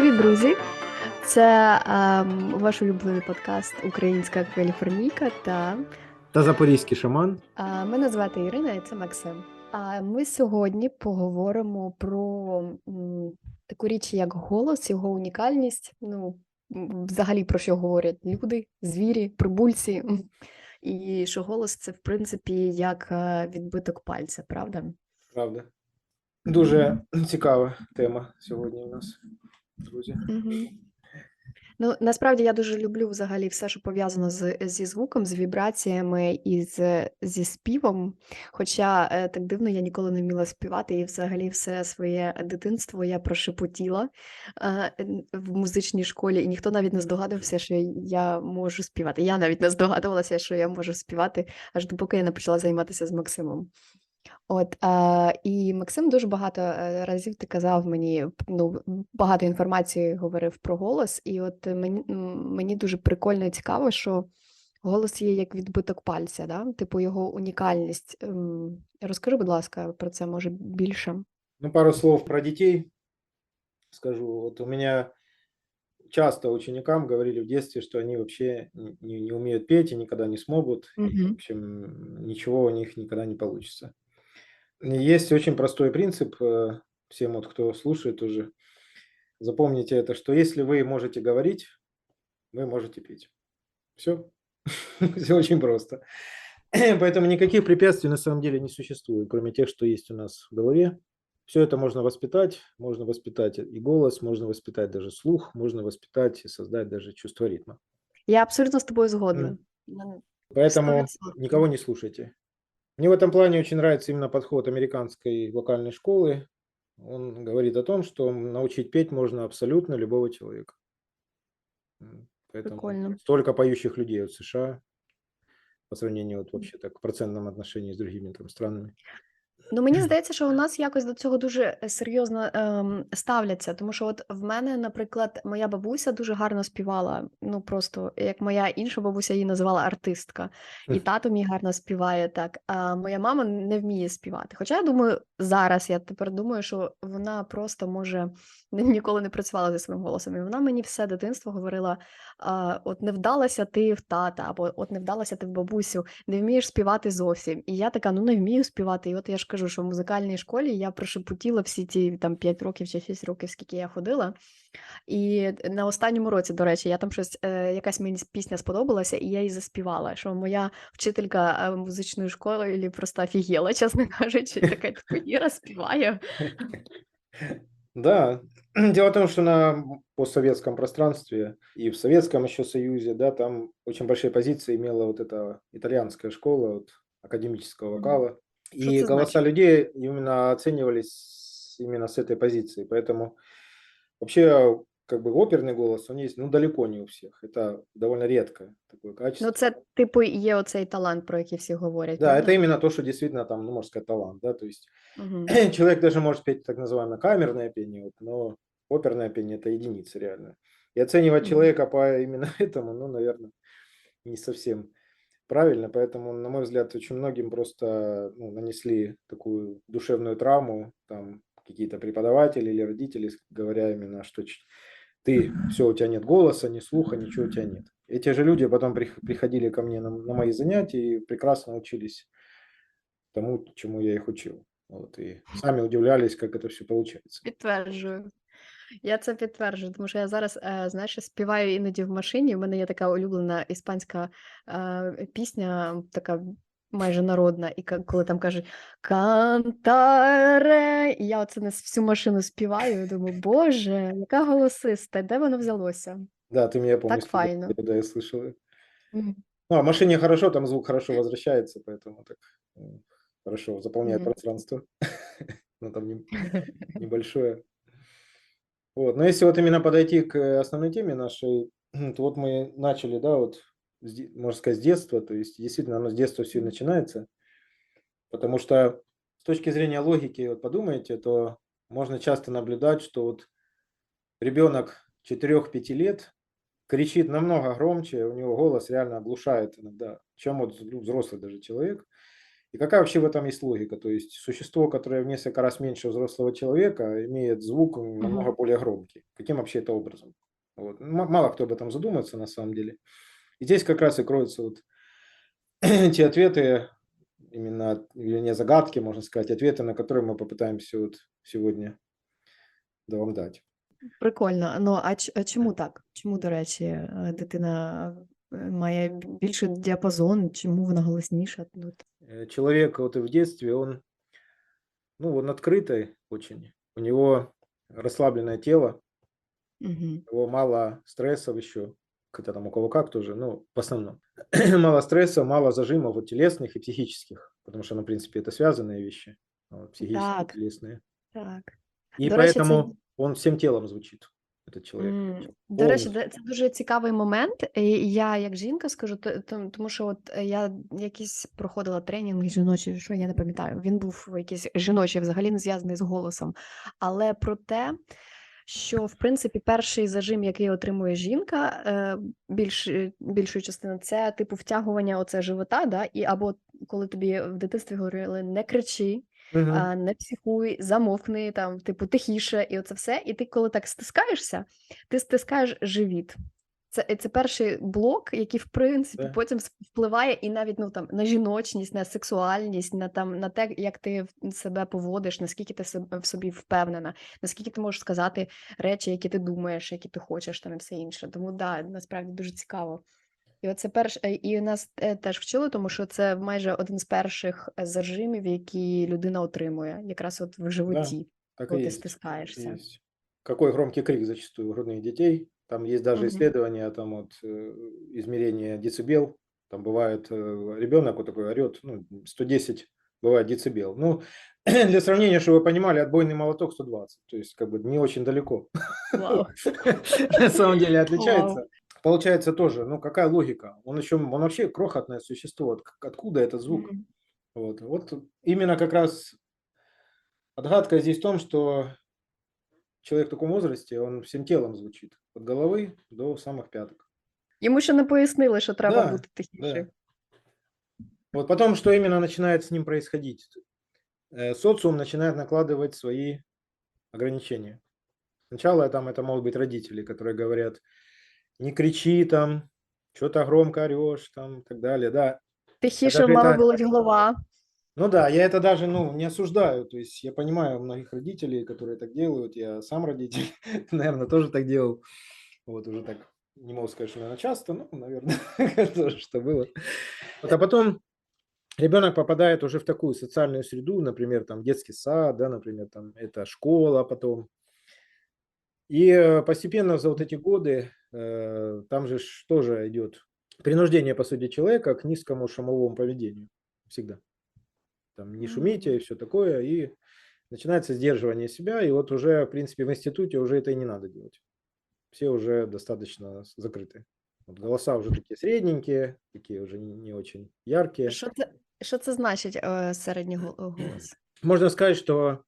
Привіт, друзі! Це ем, ваш улюблений подкаст Українська Каліфорнійка та Та запорізький шаман. е, мене звати Ірина і це Максим. А ми сьогодні поговоримо про м, таку річ, як голос, його унікальність. Ну, взагалі про що говорять люди, звірі, прибульці. І що голос це, в принципі, як е, відбиток пальця, правда? Правда. Дуже цікава тема сьогодні у нас, друзі. Ну, насправді я дуже люблю взагалі все, що пов'язано з, зі звуком, з вібраціями і з, зі співом. Хоча е, так дивно, я ніколи не вміла співати, і взагалі все своє дитинство я прошепотіла е, в музичній школі, і ніхто навіть не здогадувався, що я можу співати. Я навіть не здогадувалася, що я можу співати, аж допоки я не почала займатися з Максимом. От, а, і Максим дуже багато е, разів ти казав мені, ну, багато інформації говорив про голос, і от е, мені, мені дуже прикольно і цікаво, що голос є як відбиток пальця, да? Типу його унікальність. Ем, Розкажи, будь ласка, про це може більше. Ну, пару слов про детей скажу. Вот у меня часто ученикам говорили в детстве, что они вообще не, не- умеют петь и никогда не смогут. И, в общем, ничего у них никогда не получится. Есть очень простой принцип, э, всем вот, кто слушает уже, запомните это, что если вы можете говорить, вы можете петь. Все. Все очень просто. Поэтому никаких препятствий на самом деле не существует, кроме тех, что есть у нас в голове. Все это можно воспитать, можно воспитать и голос, можно воспитать даже слух, можно воспитать и создать даже чувство ритма. Я абсолютно тобою згодна. Ну, Поэтому 100%. никого не слушайте. Мне в этом плане очень нравится именно подход американской вокальной школы. Он говорит о том, что научить петь можно абсолютно любого человека. Поэтому Прикольно. столько поющих людей в США по сравнению вот вообще так в процентном отношении с другими там странами. Ну, мені здається, що у нас якось до цього дуже е, серйозно ем, ставляться, тому що от в мене, наприклад, моя бабуся дуже гарно співала. Ну просто як моя інша бабуся її називала артистка, і тато мій гарно співає так. А моя мама не вміє співати. Хоча я думаю, зараз я тепер думаю, що вона просто може ніколи не працювала зі своїм голосом. І вона мені все дитинство говорила: а, от не вдалася ти в тата, або от не вдалася ти в бабусю не вмієш співати зовсім. І я така, ну не вмію співати. І от я ж кажу, що в музикальній школі я прошепотіла всі ті там 5 років чи 6 років, скільки я ходила. І на останньому році, до речі, я там щось, е, якась мені пісня сподобалася, і я її заспівала. Що моя вчителька е, музичної школи просто офігела, чесно кажучи, така типу, Іра співає. Да, дело в том, что на постсоветском пространстве и в Советском еще Союзе, да, там очень большие позиции имела вот эта итальянская школа вот, академического Мгм. вокала. И это голоса значит? людей именно оценивались именно с этой позиции. Поэтому вообще как бы оперный голос, он есть, ну, далеко не у всех. Это довольно редко такое качество. Ну, це, типу, є оцей талант, про який всі говорять. Да, это правда? именно то, что действительно там, ну, можно сказать, талант, да, то есть Мгм. человек даже может петь так называемое камерное пение, вот, но оперное пение это единица реально. И оценивать Мгм. человека по именно этому, ну, наверное, не совсем правильно. Поэтому, на мой взгляд, очень многим просто ну, нанесли такую душевную травму, там какие-то преподаватели или родители, говоря именно, что ты, все, у тебя нет голоса, ни слуха, ничего у тебя нет. Эти же люди потом прих- приходили ко мне на, на мои занятия и прекрасно учились тому, чему я их учил. Вот, и сами удивлялись, как это все получается. Підтверджую. Я це підтверджую, тому що я зараз, е, знаєш, співаю іноді в машині. У мене є така улюблена іспанська е, пісня, така майже народна, і ка- коли там кажуть «Кантаре», і я оце на всю машину співаю, і думаю, Боже, яка голосиста, де воно взялося? Да, ты меня помнишь, Так файно. да, я слышал. Мгм. Ну, а в машине хорошо, там звук хорошо возвращается, поэтому так м, хорошо заполняет Мгм. пространство. Ну, там не- небольшое. Вот. Но если вот именно подойти к основной теме нашей, то вот мы начали, да, вот, можно сказать, с детства, то есть действительно оно с детства все начинается, потому что с точки зрения логики, вот подумайте, то можно часто наблюдать, что вот ребенок 4-5 лет кричит намного громче, у него голос реально оглушает иногда, чем вот взрослый даже человек. И какая вообще в этом есть логика? То есть существо, которое в несколько раз меньше взрослого человека, имеет звук намного более громкий. Каким вообще это образом? Вот. Мало кто об этом задумается на самом деле. И здесь как раз и кроются вот те ответы, именно, или не загадки, можно сказать, ответы, на которые мы попытаемся вот сегодня да, вам дать. Прикольно. Ну, а ч а чому так? Чому, до речі, е, дитина, має б більший діапазон? Чому вона голосніша? Ну, от Э, Человек вот и в детстве, он, ну, он открытый очень, у него расслабленное тело, Мгм. у него мало стрессов еще, хотя там у кого как тоже, ну, в основном. мало стресса, мало зажимов вот телесных и психических, потому что, ну, в принципе, это связанные вещи, вот, психические и Так, телесные. так. И До речі, це поэтому он всем телом звучит, Этот человек. М, До речі, це дуже цікавий момент. І я, як жінка, скажу, то- то- тому що от е, я якісь проходила тренінг жіночий, що я не пам'ятаю. Він був якийсь жіночий, взагалі не зв'язаний з голосом. Але про те, що в принципі перший зажим, який отримує жінка, е, більш, е, більшою частиною, це типу втягування оце живота, да? і або коли тобі в дитинстві говорили не кричи, Мгм. а, не психуй, замовкни, там, типу, тихіше, і оце все. І ти, коли так стискаєшся, ти стискаєш живіт. Це, це перший блок, який, в принципі, Да. потім с- впливає і навіть ну, там, на жіночність, на сексуальність, на, там, на те, як ти в- себе поводиш, наскільки ти себе- в собі впевнена, наскільки ти можеш сказати речі, які ти думаєш, які ти хочеш, там, і все інше. Тому да, насправді дуже цікаво. І оце перш е, і нас е, теж вчили, тому що це майже один з перших е, зажимів, які людина отримує, якраз от в животі, Так и коли ти есть. так и стискаєшся. есть. Какой громкий крик зачастую у грудных детей. Там есть даже Мгм. исследования, там вот э, измерение децибел. Там бывает ребенок вот такой орет, ну, 110 бывает децибел. Ну, для сравнения, чтобы вы понимали, отбойный молоток 120. То есть, как бы не очень далеко. Вау. На самом деле отличается. Получается тоже, ну, какая логика? Он еще, он вообще крохотное существо. От- Откуда этот звук? Мгм. Вот, вот именно как раз отгадка здесь в том, что человек в таком возрасте, он всем телом звучит. От головы до самых пяток. Йому ще не пояснили, що треба Да, бути тихіше. Вот потом, что именно начинает с ним происходить? Э, Социум начинает накладывать свои ограничения. Сначала там это могут быть родители, которые говорят, не кричи там, что-то громко орешь там и так далее. Да, Тихіше, даже мама это- болить голова. Ну да, я это даже ну, не осуждаю. То есть я понимаю многих родителей, которые так делают. Я сам родитель, наверное, тоже так делал. Вот уже так, не могу сказать, что, наверное, часто, но, наверное, тоже что было. Вот, а потом ребенок попадает уже в такую социальную среду, например, там детский сад, да, например, там это школа потом. И э, постепенно за вот эти годы там же тоже идет принуждение, по сути, человека к низкому шумовому поведению. Всегда. Там не шумите и все такое. И начинается сдерживание себя. И вот уже, в принципе, в институте уже это и не надо делать. Все уже достаточно закрыты. Вот голоса уже такие средненькие, такие уже не очень яркие. Що це, що це значить е, середній гол- голос? Можно сказать, что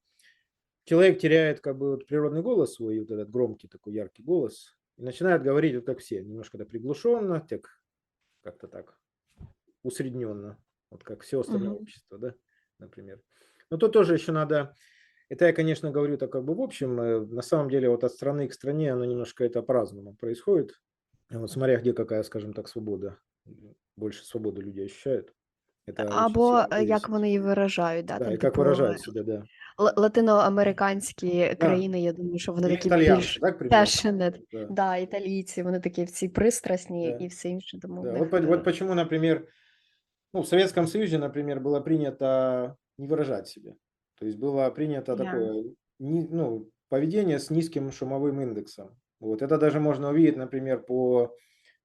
человек теряет как бы вот природный голос свой, вот этот громкий такой яркий голос, и начинает говорить вот как все, немножко так приглушенно, так как-то так усредненно, вот как все остальное Мгм. общество, да, например. Но тут тоже еще надо, это я, конечно, говорю так как бы в общем, э, на самом деле вот от страны к стране оно немножко это по-разному происходит, Вот смотря где какая, скажем так, свобода, больше свободы люди ощущают. Это очень Або як зависит. вони її виражають, да? Да, там, и как типу, выражают себя, да л- латиноамериканські країни, я думаю, що вони Или такі итальянцы, більш да, к примеру? passionate. Да. Да, італійці, вони такі всі пристрасні Да. і все інше. Тому в Да, них, вот, по- е, вот почему, например, ну, в Советском Союзе, например, было принято не выражать себя. То есть было принято Да. такое ни- ну, поведение с низким шумовым индексом. Вот это даже можно увидеть, например, по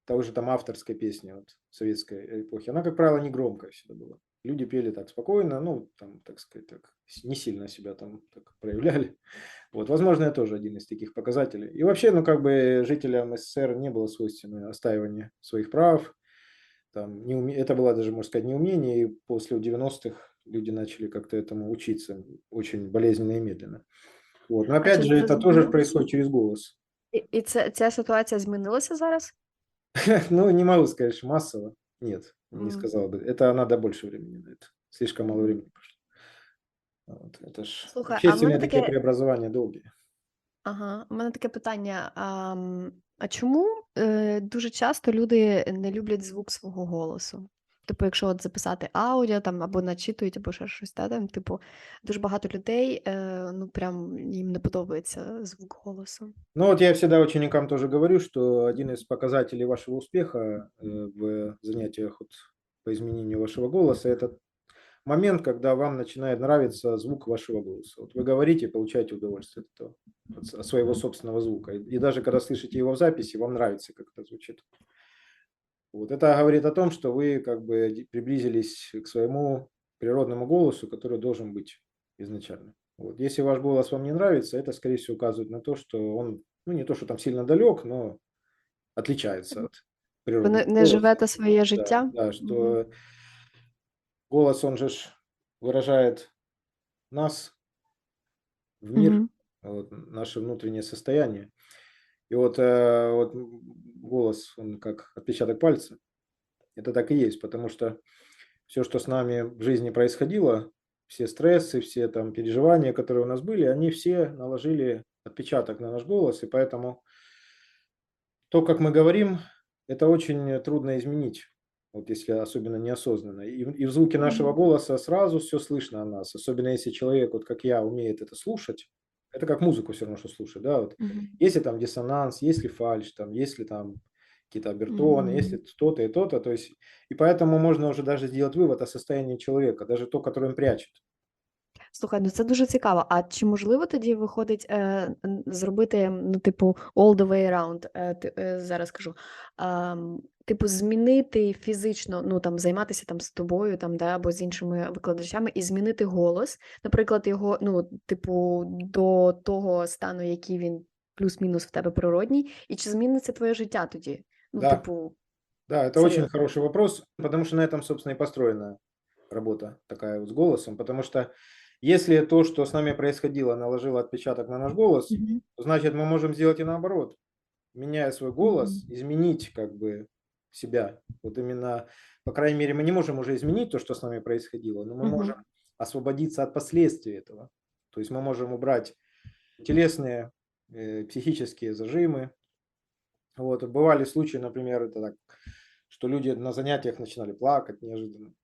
той же там авторской песне вот, советской эпохи. Она, как правило, не громкая всегда была. Люди пели так спокойно, ну, там, так сказать, так, с- не сильно себя там так проявляли. Вот, возможно, это тоже один из таких показателей. И вообще, ну, как бы жителям СССР не было свойственно остаивание своих прав. Там, не уме- Это было даже, можно сказать, неумение, и после 90-х люди начали как-то этому учиться очень болезненно и медленно. Вот. Но опять чи же, це это тоже змінилося? происходит через голос. І, і це, ця ситуація змінилася зараз? Ну, не могу сказать, что массово. Нет, не Мгм. сказал бы. Это надо больше времени на это. Слишком мало Мгм. времени прошло. Вот, это ж Слухай, а в общественные мене такие таке преобразования долгие. Ага, у мене таке питання. ам, А чому е, дуже часто люди не люблять звук свого голосу? Типу, якщо от записати аудіо там або начитують, або ще щось, та, там, типу, дуже багато людей, е, ну прям їм не подобається звук голосу. Ну вот я всегда ученикам тоже говорю, что один из показателей вашего успеха э, в занятиях вот по изменению вашего голоса– это момент, когда вам начинает нравиться звук вашего голоса. Вот вы говорите и получаете удовольствие от этого, от с- от своего собственного звука. И, и даже когда слышите его в записи, вам нравится, как это звучит. Вот это говорит о том, что вы как бы приблизились к своему природному голосу, который должен быть изначально. Вот. Если ваш голос вам не нравится, это, скорее всего, указывает на то, что он, ну, не то, что там сильно далек, но отличается от не, природного не голоса. живете своє Да, життя? да, что голос, он же выражает нас в мир, Мгм. вот, наше внутреннее состояние. И вот, э, вот голос, он как отпечаток пальца. Это так и есть, потому что все, что с нами в жизни происходило, все стрессы, все там переживания, которые у нас были, они все наложили отпечаток на наш голос, и поэтому то, как мы говорим, это очень трудно изменить, вот если особенно неосознанно. И, в- и в звуке нашего голоса сразу все слышно о нас, особенно если человек, вот как я, умеет это слушать, это как музыку все равно, что слушать, да, вот Мгм. если там диссонанс, если фальш, там, если там какие-то обертоны, если Мгм. то-то и то-то, то есть, и поэтому можно уже даже сделать вывод о состоянии человека, даже то, которое он прячет. Слухай, ну це дуже цікаво. А чи можливо тоді виходить е, зробити, ну, типу, all the way around, е, е, зараз кажу, ам, типу, змінити фізично, ну там займатися там з тобою, там, да, або з іншими викладачами, і змінити голос, наприклад, його, ну, типу, до того стану, який він плюс-мінус в тебе природній, і чи зміниться твоє життя тоді? Ну, Да. типу, Да, это очень серйозно. хороший вопрос, потому что на этом, собственно, и построена работа такая вот с голосом, потому что если то, что с нами происходило, наложило отпечаток на наш голос, Мгм. значит, мы можем сделать и наоборот, меняя свой голос, изменить как бы себя. Вот именно, по крайней мере, мы не можем уже изменить то, что с нами происходило, но мы Мгм. можем освободиться от последствий этого. То есть мы можем убрать телесные, э, психические зажимы. Вот, бывали случаи, например, это так, что люди на занятиях начинали плакать неожиданно.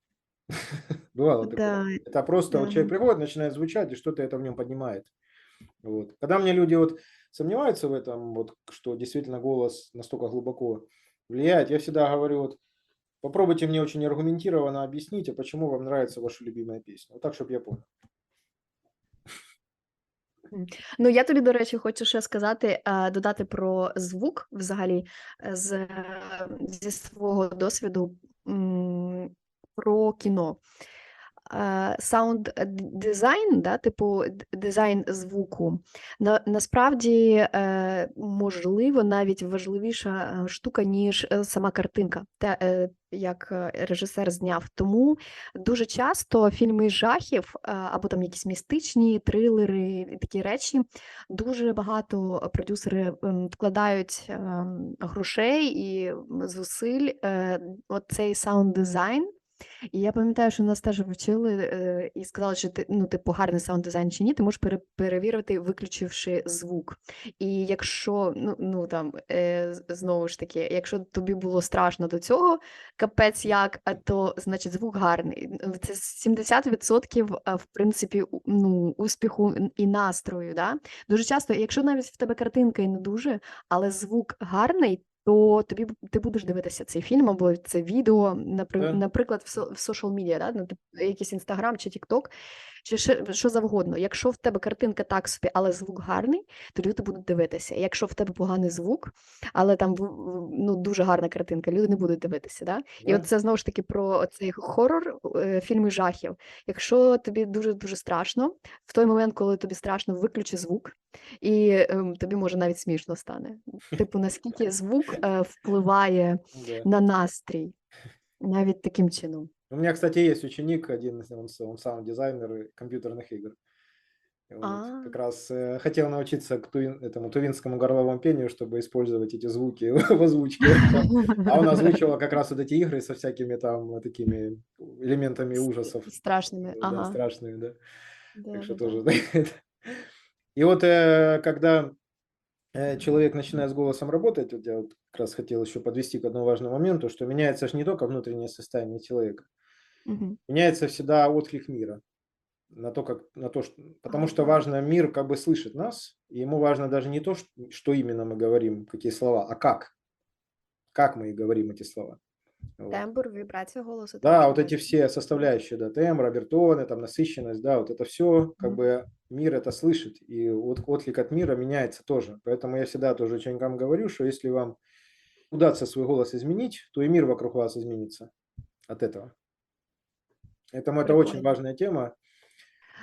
Бывало такое. Это просто вот человек приходит, начинает звучать, и что-то это в нем поднимает. Вот. Когда мне люди вот сомневаются в этом, вот, что действительно голос настолько глубоко влияет, я всегда говорю, вот, попробуйте мне очень аргументированно объяснить, а почему вам нравится ваша любимая песня. Вот так, чтобы я понял. Ну, я тобі, до речі, хочу ще сказати, е, додати про звук взагалі е, з, зі свого досвіду про кіно. Саунд дизайн, да, типу дизайн звуку, на, насправді е, можливо навіть важливіша е, штука, ніж е, сама картинка, те, як режисер зняв. Тому дуже часто фільми жахів або там якісь містичні трилери, такі речі, дуже багато продюсери вкладають ем, грошей і зусиль е, от цей саунд дизайн. І я пам'ятаю, що нас теж вчили е, і сказали, що ти ну, типу, гарний саунд дизайн чи ні, ти можеш перевірити, виключивши звук. І якщо ну, ну там е, знову ж таки, якщо тобі було страшно до цього, капець як, а то значить звук гарний. Це 70% в принципі ну, успіху і настрою. Да? Дуже часто, якщо навіть в тебе картинка і не дуже, але звук гарний. То тобі ти будеш дивитися цей фільм або це відео, напри- наприклад, в, со- в social да? ну, якийсь інстаграм чи тікток, чи що завгодно. Якщо в тебе картинка так собі, але звук гарний, то люди будуть дивитися. Якщо в тебе поганий звук, але там ну, дуже гарна картинка, люди не будуть дивитися. Да? І Да? от це знову ж таки про цей хорор, е, фільми жахів. Якщо тобі дуже дуже страшно, в той момент, коли тобі страшно, виключи звук, і ем, тобі може навіть смішно стане. Типу, наскільки звук е, впливає Да. на настрій, навіть таким чином. У меня, кстати, есть ученик, один, из- он, с- он сам дизайнер компьютерных игр. Вот. А. Как раз э, хотел научиться к туин- этому тувинскому горловому пению, чтобы использовать эти звуки в озвучке. А он озвучивал как раз вот эти игры со всякими там такими элементами С- ужасов. Страшными. э, Да, Ага. страшными, да. Да, Так что да, да. тоже. И вот э, когда э, человек начинает с голосом работать, вот я вот как раз хотел еще подвести к одному важному моменту, что меняется же не только внутреннее состояние человека, Мгм. меняется всегда отклик мира на то, как, на то, что, потому что важно, мир как бы слышит нас, и ему важно даже не то, что, что именно мы говорим, какие слова, а как, как мы и говорим эти слова. Тембр, вибрація голосу. Да, вот эти все составляющие, да, тембр, обертоны, там насыщенность, да, вот это все, как бы мир это слышит, и вот отклик от мира меняется тоже. Поэтому я всегда тоже ученикам говорю, что если вам удастся свой голос изменить, то и мир вокруг вас изменится от этого. Поэтому это очень Прикольно. важная тема.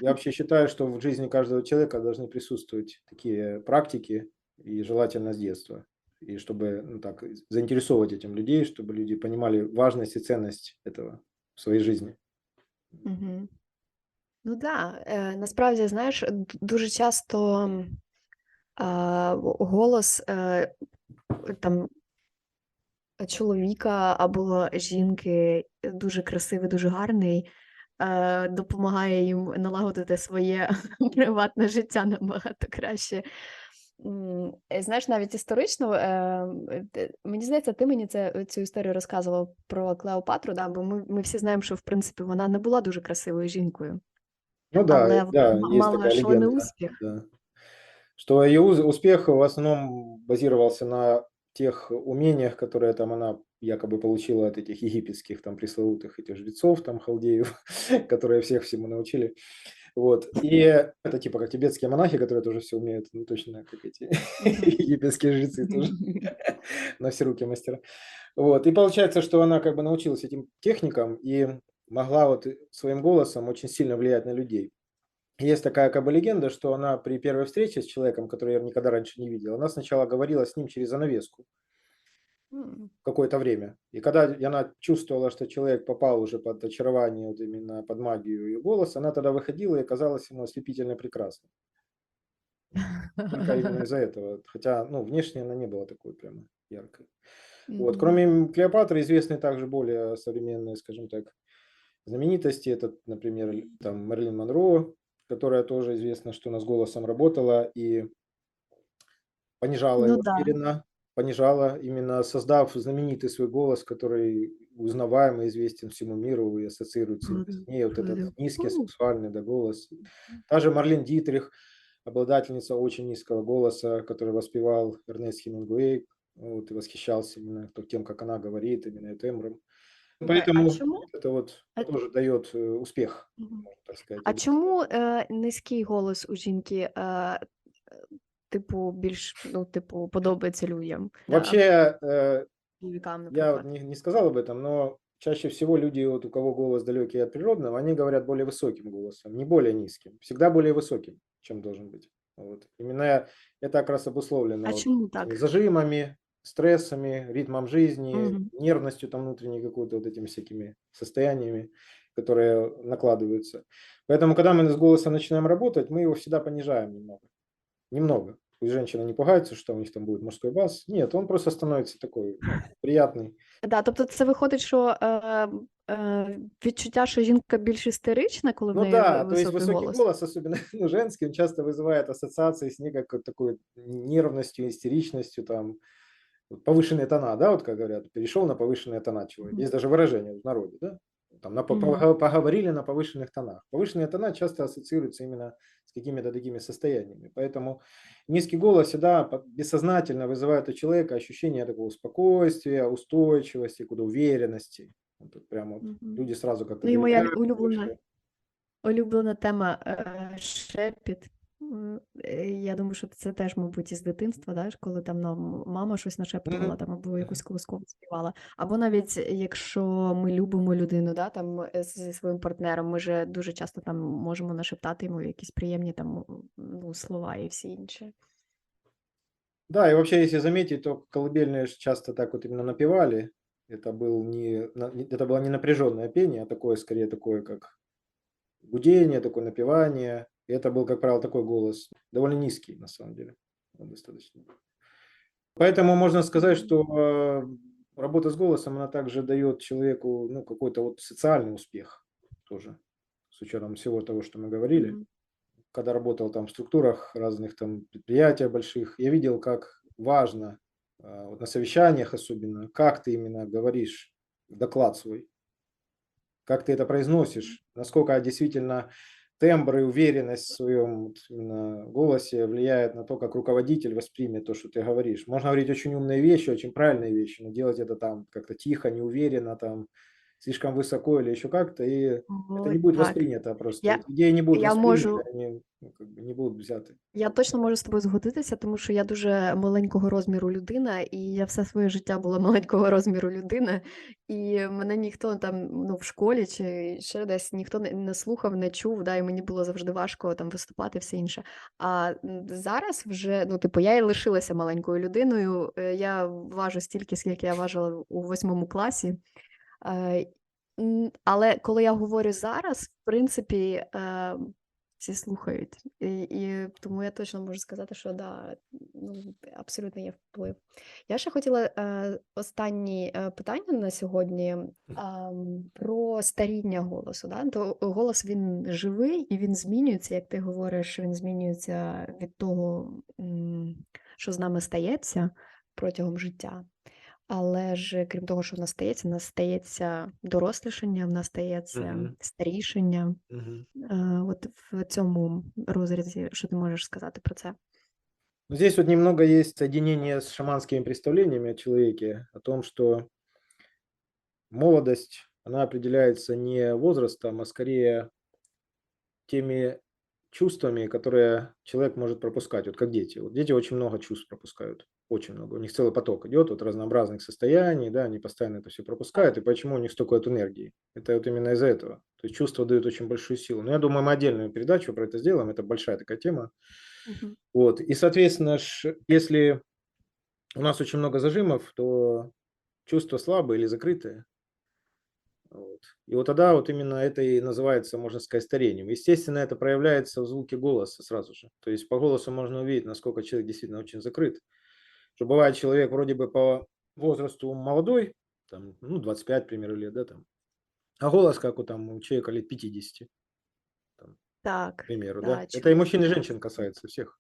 Я вообще считаю, что в жизни каждого человека должны присутствовать такие практики, и желательно с детства. И чтобы ну, так, заинтересовывать этим людей, чтобы люди понимали важность и ценность этого в своей жизни. Мгм. Ну да, е, насправді, знаєш, д- дуже часто м, а, в- голос е, там чоловіка або жінки е, дуже красивий, дуже гарний, е, допомагає їм налагодити своє приватне життя набагато краще. М, е, Знаєш, навіть історично, е, м, те- мені здається, ти мені це, цю історію розказував про Клеопатру, да, бо ми, ми всі знаємо, що в принципі вона не була дуже красивою жінкою, Ну да, але э, вона да, м- есть мала такая шалений легенда, успіх. да, что ее уз- успех в основном базировался на тех умениях, которые там она якобы получила от этих египетских там пресловутых этих жрецов, там халдеев, которые всех всему научили. Вот. И это типа как тибетские монахи, которые тоже все умеют, ну точно как эти египетские жрецы тоже. на все руки мастера. Вот. И получается, что она как бы научилась этим техникам и могла вот своим голосом очень сильно влиять на людей. Есть такая как бы легенда, что она при первой встрече с человеком, который я никогда раньше не видел, она сначала говорила с ним через занавеску. Какое-то время. И когда она чувствовала, что человек попал уже под очарование, вот именно под магию ее голоса, она тогда выходила и казалась ему ослепительно прекрасной. Только именно из-за этого. Хотя, ну, внешне она не была такой прямо яркой. Вот. Кроме Клеопатры известны также более современные, скажем так, знаменитости. Это, например, там Мерлин Монро, которая тоже известно, что она с голосом работала и понижала Ну его да. Понижала, именно создав знаменитый свой голос, который узнаваемый, известен всему миру и ассоциируется именно с Круто, ней, вот этот низкий, сексуальный да, голос. Та же Марлен Дитрих, обладательница очень низкого голоса, который воспевал Эрнест Хемингуэй, вот, и восхищался именно тем, как она говорит, именно тембром. А Поэтому чому? это вот А, тоже дает э, успех, так сказать. а чому е, низький голос у жінки, е, е, типу, більш, ну, типу, подобається людям? Да, Вообще, э, чоловікам, я вот наприклад. не, не сказал об этом, но чаще всего люди, вот у кого голос далекий от природного, они говорят более высоким голосом, не более низким, всегда более высоким, чем должен быть. Вот. Именно это как раз обусловлено А вот чому этими так? зажимами, стрессами, ритмом жизни, Мгм. нервностью там внутренней какой-то, вот этими всякими состояниями, которые накладываются. Поэтому, когда мы с голосом начинаем работать, мы его всегда понижаем немного. Немного. Пусть женщина не пугается, что у них там будет мужской бас. Нет, он просто становится такой ну, приятный. Да, тобто це виходить, що е, е, відчуття, що жінка більш істерична, коли в Ну неї да, ви- то есть високий высокий голос. голос, особенно ну, женский, он часто вызывает ассоциации с некой такой нервностью, истеричностью, там, вот повышенные тона, да, вот как говорят, перешел на повышенные тона человек. Мгм. Есть даже выражение в народе, да, Там, на, пого- поговорили на повышенных тонах. Повышенные тона часто ассоциируются именно с какими-то такими состояниями. Поэтому низкий голос всегда бессознательно вызывает у человека ощущение такого спокойствия, устойчивости, куда уверенности. Тут прям вот Мгм. люди сразу как-то Ну і моя улюблена, улюблена тема е, шепіт. М, е, Я думаю, що це теж, мабуть, із дитинства, да? ж, коли там нам мама щось нашептувала, Мгм. там, або якусь колискову співала. Або навіть якщо ми любимо людину, да, там, е, зі своїм партнером, ми же дуже часто там можемо нашептати йому якісь приємні там, ну, слова і всі інші. Да, и вообще, если заметить, то колыбельные ж часто так вот именно напевали. Это, был не, на- не- это было не напряженное пение, а такое, скорее, такое, как гудение, такое напевание. Это был, как правило, такой голос, довольно низкий на самом деле, достаточно. Поэтому можно сказать, что э, работа с голосом, она также дает человеку ну, какой-то вот социальный успех тоже, с учетом всего того, что мы говорили. Когда работал там в структурах разных там предприятий больших, я видел, как важно а, вот на совещаниях особенно, как ты именно говоришь доклад свой, как ты это произносишь, насколько действительно тембр и уверенность в своем именно голосе влияет на то, как руководитель воспримет то, что ты говоришь. Можно говорить очень умные вещи, очень правильные вещи, но делать это там как-то тихо, неуверенно, там слишком высоко или еще как-то, и это Ой, не будет так. воспринято просто. Я, Эти идеи не будут я восприняты, можу они ну, как бы не будут взяты. Я точно можу з тобою згодитися, тому що я дуже маленького розміру людина, і я все своє життя була маленького розміру людина, і мене ніхто там ну, в школі чи ще десь ніхто не, не слухав, не чув, да, і мені було завжди важко там виступати, все інше. А м, зараз вже, ну, типу, я і лишилася маленькою людиною. Е, Я важу стільки, скільки я важила у восьмому класі. Е, Але коли я говорю зараз, в принципі, е, всі слухають. І, і тому я точно можу сказати, що да, ну, абсолютно є вплив. Я ще хотіла е, останнє е, питання на сьогодні ам, про старіння голосу. Да? То голос він живий і він змінюється, як ти говориш, він змінюється від того, що з нами стається протягом життя. Але ж крім того, що в нас стається, в нас стається дорослішання, в нас стається Мгм. старішення. Мгм. Е, От в цьому розрізі, що ти можеш сказати про це? Ну, Здесь вот немного есть соединение с шаманскими представлениями о человеке, о том, что молодость, она определяется не возрастом, а скорее теми чувствами, которые человек может пропускать, вот как дети. Вот дети очень много чувств пропускают, очень много. У них целый поток идет вот разнообразных состояний, да, они постоянно это все пропускают, и почему у них столько вот энергии? Это вот именно из-за этого. То есть чувства дают очень большую силу. Но я думаю, мы отдельную передачу про это сделаем, это большая такая тема. Мгм. Вот. И, соответственно, если у нас очень много зажимов, то чувства слабые или закрытые. Вот. И вот тогда вот именно это и называется, можно сказать, старением. Естественно, это проявляется в звуке голоса сразу же. То есть по голосу можно увидеть, насколько человек действительно очень закрыт. Что бывает человек вроде бы по возрасту молодой, там, ну, 25, к примеру, лет, да, там, а голос как у, там, у человека лет 50, там, к Так, примеру, да, да. Это и мужчин, и женщин касается всех.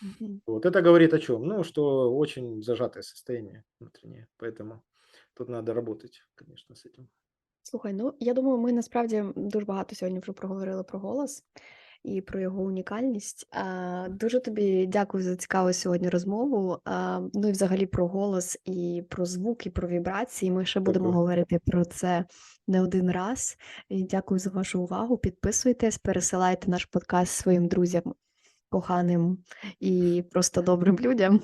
Мгм. Вот это говорит о чем? Ну, что очень зажатое состояние внутреннее. Поэтому тут надо работать, конечно, с этим. Слухай, ну я думаю, ми насправді дуже багато сьогодні вже проговорили про голос і про його унікальність. А, Дуже тобі дякую за цікаву сьогодні розмову. А, Ну і взагалі про голос, і про звук, і про вібрації. Ми ще будемо Дякую. говорити про це не один раз. І дякую за вашу увагу. Підписуйтесь, пересилайте наш подкаст своїм друзям. Коханим і просто добрим людям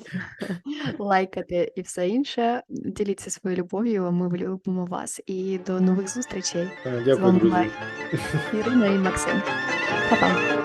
лайкати і все інше. Діліться своєю любов'ю. Ми любимо вас. І до нових зустрічей. А, З вами друзі. Ірина і Максим. 他烦